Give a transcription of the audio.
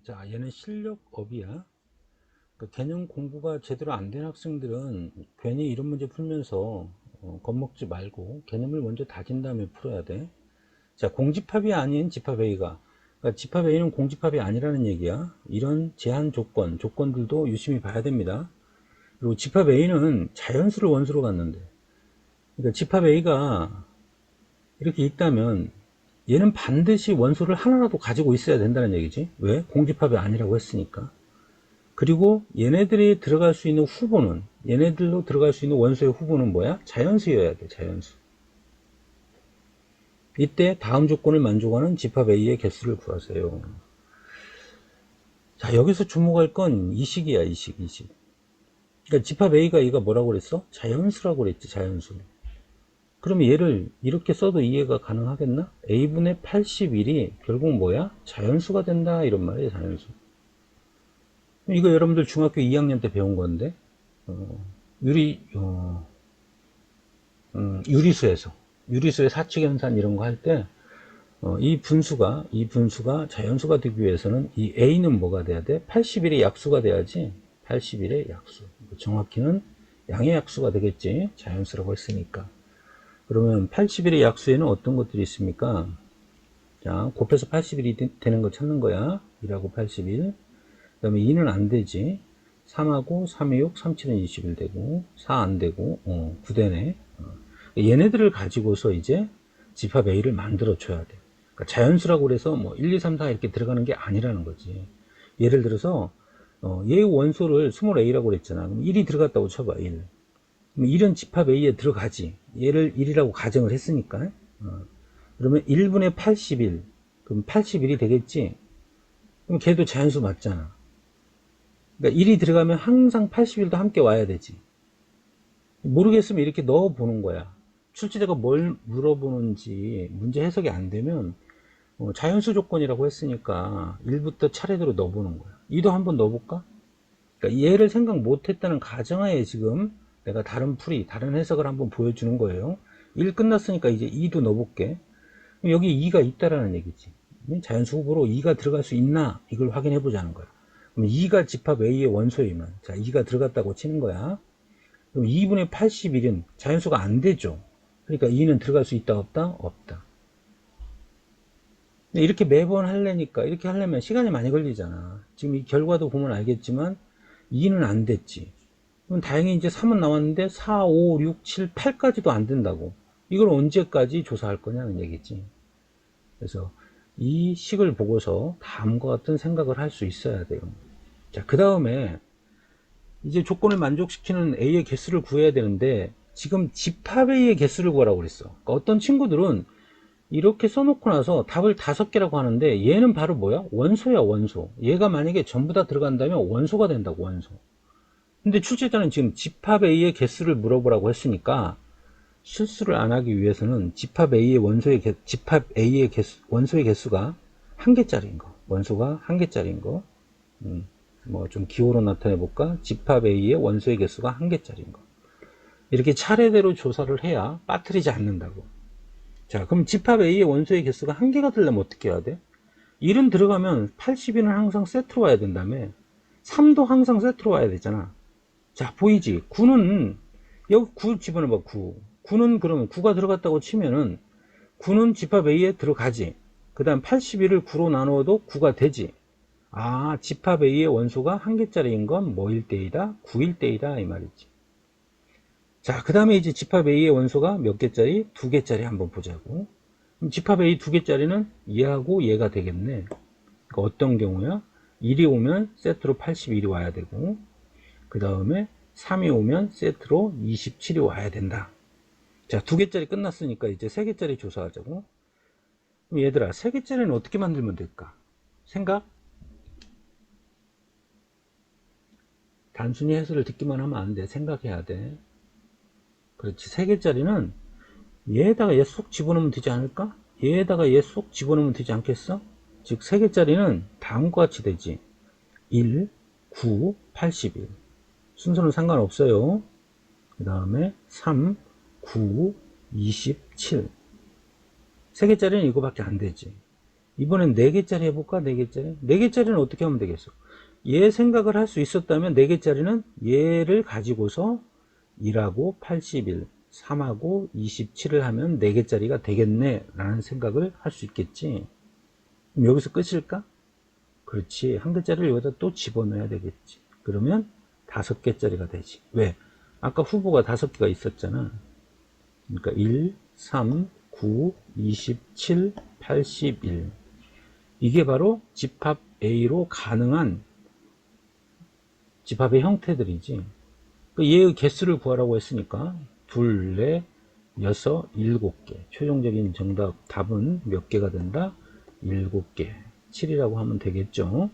자, 얘는 실력업이야. 그러니까 개념 공부가 제대로 안 된 학생들은 괜히 이런 문제 풀면서 어, 겁먹지 말고 개념을 먼저 다진 다음에 풀어야 돼. 자, 공집합이 아닌 집합 A가. 그러니까 집합 A는 공집합이 아니라는 얘기야. 이런 제한 조건, 조건들도 유심히 봐야 됩니다. 그리고 집합 A는 자연수를 원수로 갔는데. 그러니까 집합 A가 이렇게 있다면 얘는 반드시 원소를 하나라도 가지고 있어야 된다는 얘기지. 왜? 공집합이 아니라고 했으니까. 그리고 얘네들이 들어갈 수 있는 후보는 얘네들로 들어갈 수 있는 원소의 후보는 뭐야? 자연수여야 돼. 자연수. 이때 다음 조건을 만족하는 집합 A의 개수를 구하세요. 자, 여기서 주목할 건 이 식이야, 이식, 이식. 그러니까 집합 A가 이가 뭐라고 그랬어? 자연수라고 그랬지, 자연수. 그러면 얘를 이렇게 써도 이해가 가능하겠나? A분의 81이 결국 뭐야? 자연수가 된다, 이런 말이에요, 자연수. 이거 여러분들 중학교 2학년 때 배운 건데, 어, 유리, 어, 음, 유리수에서, 유리수의 사칙 연산 이런 거 할 때, 어, 이 분수가, 이 분수가 자연수가 되기 위해서는 이 A는 뭐가 돼야 돼? 81의 약수가 돼야지. 81의 약수. 정확히는 양의 약수가 되겠지. 자연수라고 했으니까. 그러면 81의 약수에는 어떤 것들이 있습니까? 자, 곱해서 81이 되는 거 찾는 거야. 1하고 81. 그 다음에 2는 안 되지. 3하고 3이 6, 3, 7은 21 되고, 4 안 되고, 어, 9 되네. 어. 얘네들을 가지고서 이제 집합 A를 만들어 줘야 돼. 그러니까 자연수라고 그래서 뭐 1, 2, 3, 4 이렇게 들어가는 게 아니라는 거지. 예를 들어서, 어, 얘의 원소를 스몰 a라고 그랬잖아. 그럼 1이 들어갔다고 쳐봐, 1. 그럼 1은 집합 A에 들어가지. 얘를 1이라고 가정을 했으니까. 어. 그러면 1분의 81. 그럼 81이 되겠지? 그럼 걔도 자연수 맞잖아. 그러니까 1이 들어가면 항상 81도 함께 와야 되지. 모르겠으면 이렇게 넣어 보는 거야. 출제자가 뭘 물어보는지 문제 해석이 안 되면 어, 자연수 조건이라고 했으니까 1부터 차례대로 넣어보는 거야. 2도 한번 넣어볼까? 그러니까 얘를 생각 못했다는 가정하에 지금 내가 다른 풀이, 다른 해석을 한번 보여주는 거예요. 1 끝났으니까 이제 2도 넣어볼게. 여기 2가 있다라는 얘기지. 자연수 후보로 2가 들어갈 수 있나? 이걸 확인해 보자는 거야. 그럼 2가 집합 A의 원소이면, 자, 2가 들어갔다고 치는 거야. 그럼 2분의 81은 자연수가 안 되죠. 그러니까 2는 들어갈 수 있다, 없다? 없다. 이렇게 매번 하려니까, 이렇게 하려면 시간이 많이 걸리잖아. 지금 이 결과도 보면 알겠지만, 2는 안 됐지. 다행히 이제 3은 나왔는데, 4, 5, 6, 7, 8까지도 안 된다고. 이걸 언제까지 조사할 거냐는 얘기지. 그래서 이 식을 보고서 다음과 같은 생각을 할 수 있어야 돼요. 자, 그 다음에 이제 조건을 만족시키는 A의 개수를 구해야 되는데 지금 집합 A의 개수를 구하라고 그랬어. 그러니까 어떤 친구들은 이렇게 써놓고 나서 답을 다섯 개라고 하는데 얘는 바로 뭐야? 원소야 원소. 얘가 만약에 전부 다 들어간다면 원소가 된다고 원소. 근데 출제자는 지금 집합 A의 개수를 물어보라고 했으니까 실수를 안 하기 위해서는 집합 A의 원소의 개, 집합 A의 개수, 원소의 개수가 한 개짜리인 거. 원소가 한 개짜리인 거. 음, 뭐좀 기호로 나타내 볼까? 집합 A의 원소의 개수가 한 개짜리인 거. 이렇게 차례대로 조사를 해야 빠뜨리지 않는다고. 자, 그럼 집합 A의 원소의 개수가 한 개가 되려면 어떻게 해야 돼? 1은 들어가면 80은 항상 세트로 와야 된다며. 3도 항상 세트로 와야 되잖아. 자, 보이지? 9는 여기 9 집어넣어봐, 9. 9는 그러면 9가 들어갔다고 치면은 9는 집합 A에 들어가지. 그 다음 81을 9로 나누어도 9가 되지. 아, 집합 A의 원소가 한 개짜리인 건 뭐일 때이다? 9일 때이다. 이 말이지. 자, 그 다음에 이제 집합 A의 원소가 몇 개짜리? 두 개짜리 한번 보자고. 그럼 집합 A 두 개짜리는 얘하고 얘가 되겠네. 그러니까 어떤 경우야? 1이 오면 세트로 81이 와야 되고, 그 다음에 3이 오면 세트로 27이 와야 된다. 자, 두 개짜리 끝났으니까 이제 세 개짜리 조사하자고. 얘들아, 세 개짜리는 어떻게 만들면 될까? 생각? 단순히 해설을 듣기만 하면 안 돼. 생각해야 돼. 그렇지. 세 개짜리는 얘에다가 얘 쏙 집어넣으면 되지 않을까? 얘에다가 얘 쏙 집어넣으면 되지 않겠어? 즉, 세 개짜리는 다음과 같이 되지. 1, 9, 81. 순서는 상관없어요. 그 다음에 3, 9, 27. 세 개짜리는 이거밖에 안 되지. 이번엔 4개짜리 해볼까? 4개짜리? 4개짜리는 어떻게 하면 되겠어? 얘 생각을 할 수 있었다면 4개짜리는 얘를 가지고서 1하고 81, 3하고 27을 하면 4개짜리가 되겠네 라는 생각을 할 수 있겠지. 그럼 여기서 끝일까? 그렇지. 한 개짜리를 여기다 또 집어넣어야 되겠지. 그러면 다섯 개짜리가 되지. 왜? 아까 후보가 다섯 개가 있었잖아. 그러니까 1, 3, 9, 27, 81. 이게 바로 집합 A로 가능한 집합의 형태들이지. 그 얘의 개수를 구하라고 했으니까 둘, 넷, 여섯, 일곱 개. 최종적인 정답 답은 몇 개가 된다? 일곱 개. 7이라고 하면 되겠죠.